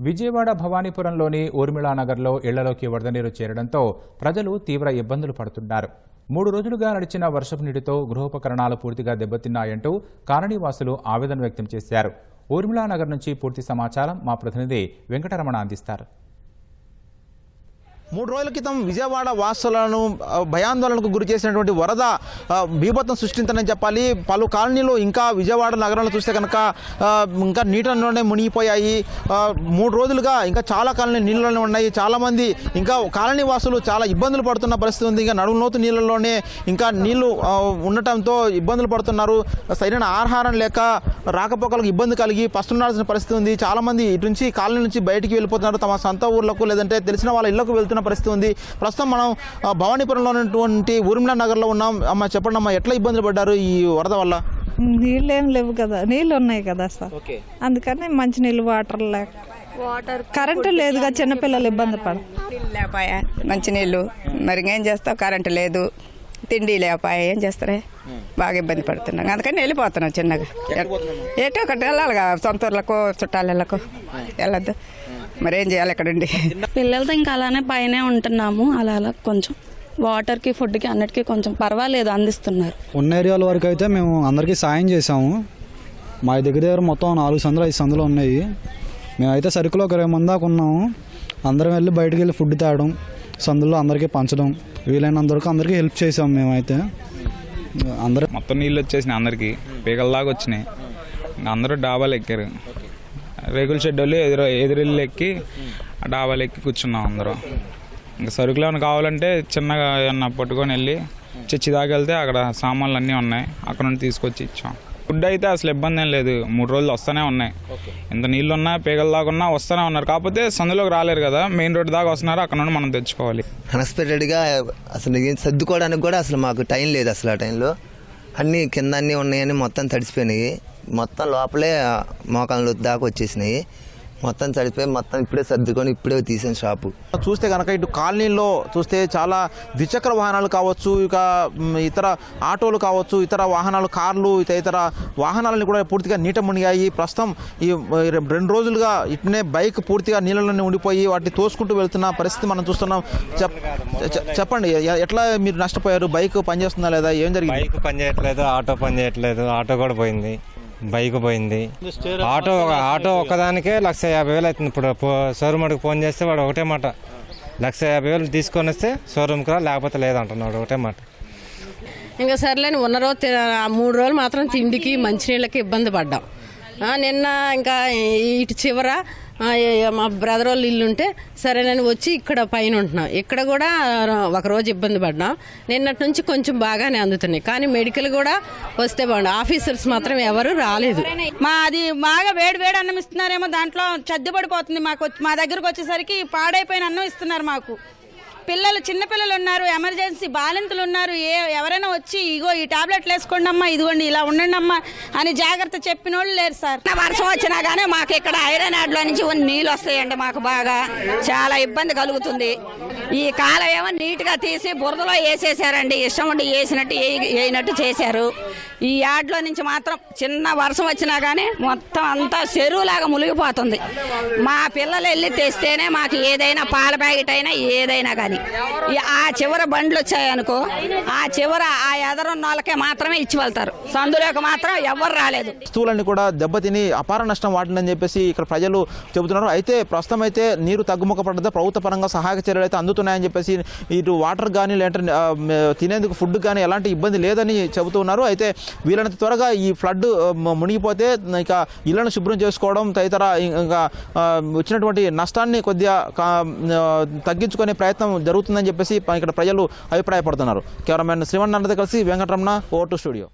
విజయవాడ భవానీపురంలోని ఊర్మిళానగర్లో ఇళ్ళలోకి వరద నీరు చేరడంతో ప్రజలు తీవ్ర ఇబ్బందులు పడుతున్నారు. మూడు రోజులుగా నడిచిన వర్షపు నీటితో గృహోపకరణాలు పూర్తిగా దెబ్బతిన్నాయంటూ కాలనీవాసులు ఆవేదన వ్యక్తం చేశారు. ఊర్మిళానగర్ నుంచి పూర్తి సమాచారం మా ప్రతినిధి వెంకటరమణ అందిస్తారు. మూడు రోజుల క్రితం విజయవాడ వాసులను భయాందోళనకు గురి చేసినటువంటి వరద బీభత్వం బీభత్సం సృష్టించని చెప్పాలి. పలు కాలనీలు ఇంకా విజయవాడ నగరంలో చూస్తే కనుక ఇంకా నీటిలోనే మునిగిపోయాయి. మూడు రోజులుగా ఇంకా చాలా కాలనీ నీళ్ళలోనే ఉన్నాయి. చాలామంది ఇంకా కాలనీ వాసులు చాలా ఇబ్బందులు పడుతున్న పరిస్థితి ఉంది. ఇంకా నడుము లోతు నీళ్ళలోనే ఇంకా నీళ్ళు ఉండటంతో ఇబ్బందులు పడుతున్నారు. సరైన ఆహారం లేక రాకపోకలకు ఇబ్బంది కలిగి పస్తుండాల్సిన పరిస్థితి ఉంది. చాలామంది ఇటు నుంచి కాలనీ నుంచి బయటికి వెళ్ళిపోతున్నారు. తమ సొంత ఊర్లకు లేదంటే తెలిసిన వాళ్ళ ఇళ్ళకు వెళ్తున్న పరిస్థితి ఉంది. ప్రస్తుతం మనం భవానీపురంలో ఉన్నటువంటి ఊర్మిళ నగర్లో ఉన్నాం. అమ్మ చెప్పండి అమ్మా ఎట్లా ఇబ్బందులు పడ్డారు ఈ వరద వల్ల? నీళ్ళు ఏం లేవు కదా. నీళ్ళు ఉన్నాయి కదా సార్. ఓకే. అందుకని మంచి నీళ్ళు వాటర్ లేక వాటర్ కరెంటు లేదుగా చిన్నపిల్లలు ఇబ్బంది పడ నీళ్ళు లేపాయా మంచినీళ్ళు మరి ఇంకేం చేస్తావు? కరెంటు లేదు. తిండి లేపాయా ఏం చేస్తారే? బాగా ఇబ్బంది పడుతున్నాం. అందుకని వెళ్ళిపోతున్నాం చిన్నగా. ఎటో ఒకటి వెళ్ళాలిగా సొంత ఊర్లకు చుట్టాలకు వెళ్ళొద్దు. మరి ఏం చేయాలి ఇక్కడ ఉండి? పిల్లలతో ఇంకా అలానే పైనే ఉంటున్నాము. అలా అలా కొంచెం వాటర్కి ఫుడ్కి అన్నిటికీ కొంచెం పర్వాలేదు అందిస్తున్నారు. ఉన్న ఏరియాల వరకు అయితే మేము అందరికీ సాయం చేసాము మా దగ్గర దగ్గర మొత్తం నాలుగు సందులు ఐదు సందులు ఉన్నాయి. మేమైతే సరుకులు ఒక ఇరవై మంది దాకా ఉన్నాము. అందరం వెళ్ళి బయటకు వెళ్ళి ఫుడ్ తేవడం సందులో అందరికీ పంచడం వీలైనంతవరకు అందరికీ హెల్ప్ చేసాం మేమైతే. అందరూ మొత్తం నీళ్ళు వచ్చేసినాయి అందరికి. పీకల్లాగా వచ్చినాయి. అందరూ డాబాలు ఎక్కారు. రేకుల షెడ్ వాళ్ళు ఎదురు ఎదురిల్లు ఎక్కి డాబాలు ఎక్కి కూర్చున్నాం అందరూ. ఇంకా సరుకులు ఏమైనా కావాలంటే చిన్నగా ఏమన్నా పట్టుకొని వెళ్ళి చర్చి దాకా వెళ్తే అక్కడ సామాన్లు అన్నీ ఉన్నాయి. అక్కడ నుండి తీసుకొచ్చి ఇచ్చాం. ఫుడ్ అయితే అసలు ఇబ్బంది ఏం లేదు. మూడు రోజులు వస్తూనే ఉన్నాయి. ఎంత నీళ్ళు ఉన్నా పీకల దాకా ఉన్నా వస్తూనే ఉన్నారు. కాకపోతే సందులోకి రాలేరు కదా. మెయిన్ రోడ్ దాకా వస్తున్నారు. అక్కడ నుండి మనం తెచ్చుకోవాలి. అన్ఎక్స్పెక్టెడ్గా అసలు ఏం సర్దుకోవడానికి కూడా అసలు మాకు టైం లేదు అసలు ఆ టైంలో. అన్నీ కింద అన్నీ ఉన్నాయని మొత్తం తడిసిపోయినాయి. మొత్తం లోపలే మోకాళ్ళ దాకా వచ్చేసినాయి. మొత్తం తడిపోయి మొత్తం ఇప్పుడే సర్దుకొని ఇప్పుడే తీసాను షాపు. చూస్తే కనుక ఇటు కాలనీలో చూస్తే చాలా ద్విచక్ర వాహనాలు కావచ్చు ఇక ఇతర ఆటోలు కావచ్చు ఇతర వాహనాలు కార్లు ఇతర ఇతర వాహనాలని కూడా పూర్తిగా నీట మునిగాయి. ప్రస్తుతం ఈ రెండు రోజులుగా ఇట్నే బైక్ పూర్తిగా నీళ్ళలోనే ఉండిపోయి వాటిని తోసుకుంటూ వెళ్తున్న పరిస్థితి మనం చూస్తున్నాం. చెప్పండి ఎట్లా మీరు నష్టపోయారు? బైక్ పనిచేస్తుందా లేదా? ఏం జరిగింది? బైక్ పని చేయట్లేదు ఆటో పని చేయట్లేదు ఆటో కూడా పోయింది. బైక్ పోయింది. ఆటో ఒక- ఆటో ఒక్కదానికే లక్ష యాభై వేలు అవుతుంది. ఇప్పుడు షోరూమ్ వాడికి ఫోన్ చేస్తే వాడు ఒకటే మాట. లక్ష యాభై వేలు తీసుకొని వస్తే షోరూమ్కి రా లేకపోతే లేదంటున్నాడు ఒకటే మాట. ఇంకా సర్లేని ఉన్న రోజు మూడు రోజులు మాత్రం తిండికి మంచినీళ్ళకి ఇబ్బంది పడ్డాం. నిన్న ఇంకా ఇటు చివర మా బ్రదర్ వాళ్ళు ఇల్లు ఉంటే సరేనని వచ్చి ఇక్కడ పైన ఉంటున్నాం. ఇక్కడ కూడా ఒక రోజు ఇబ్బంది పడ్డాం. నిన్నటి నుంచి కొంచెం బాగానే అందుతున్నాయి. కానీ మెడికల్ కూడా వస్తే బాగుండు. ఆఫీసర్స్ మాత్రం ఎవరు రాలేదు. మా అది బాగా వేడి వేడి అన్నం ఇస్తున్నారేమో దాంట్లో చద్దుపడిపోతుంది మాకు. మా దగ్గరకు వచ్చేసరికి పాడైపోయిన అన్నం ఇస్తున్నారు మాకు. పిల్లలు చిన్నపిల్లలు ఉన్నారు ఎమర్జెన్సీ బాలింతలు ఉన్నారు ఏ ఎవరైనా వచ్చి ఇగో ఈ టాబ్లెట్లు వేసుకోండి అమ్మా ఇదిగోండి ఇలా ఉండండి అమ్మా అని జాగ్రత్త చెప్పిన వాళ్ళు లేరు సార్. వర్షం వచ్చినా కానీ మాకు ఇక్కడ ఐరన్ యాడ్లో నుంచి నీళ్ళు వస్తాయండి మాకు బాగా. చాలా ఇబ్బంది కలుగుతుంది. ఈ కాలం ఏమో నీట్గా తీసి బురదలో వేసేసారండి. ఇష్టం ఉండి వేసినట్టు వేయినట్టు చేశారు. ఈ యాడ్లో నుంచి మాత్రం చిన్న వర్షం వచ్చినా కానీ మొత్తం అంతా చెరువులాగా మునిగిపోతుంది. మా పిల్లలు వెళ్ళి తెస్తేనే మాకు ఏదైనా పాల ప్యాకెట్ అయినా ఏదైనా కానీ అది ఆ చివర బండ్లు వచ్చాయనుకో ఆ చివర ఆ ఎదరున్న వాళ్ళకే మాత్రమే ఇచ్చి వెళ్తారు. సందులోకి మాత్రం ఎవరు రాలేదు. వస్తువులన్నీ కూడా దెబ్బతిని అపార నష్టం వాటిందని చెప్పేసి ఇక్కడ ప్రజలు చెబుతున్నారు. అయితే ప్రస్తుతం అయితే నీరు తగ్గుముఖ పడ్డదా ప్రభుత్వ పరంగా సహాయక చర్యలు అయితే అందుతున్నాయని చెప్పేసి ఇటు వాటర్ కానీ లేదంటే తినేందుకు ఫుడ్ కానీ ఎలాంటి ఇబ్బంది లేదని చెబుతున్నారు అయితే వీలైనంత త్వరగా ఈ ఫ్లడ్ మునిగిపోతే ఇక ఇళ్ళను శుభ్రం చేసుకోవడం తదితర ఇంకా వచ్చినటువంటి నష్టాన్ని కొద్దిగా తగ్గించుకునే ప్రయత్నం జరుగుతుందని చెప్పేసి ఇక్కడ ప్రజలు అభిప్రాయపడుతున్నారు. కెమెరామెన్ శ్రీవణ్ అన్నది కలిసి వెంకటరమణ ఓటు స్టూడియో.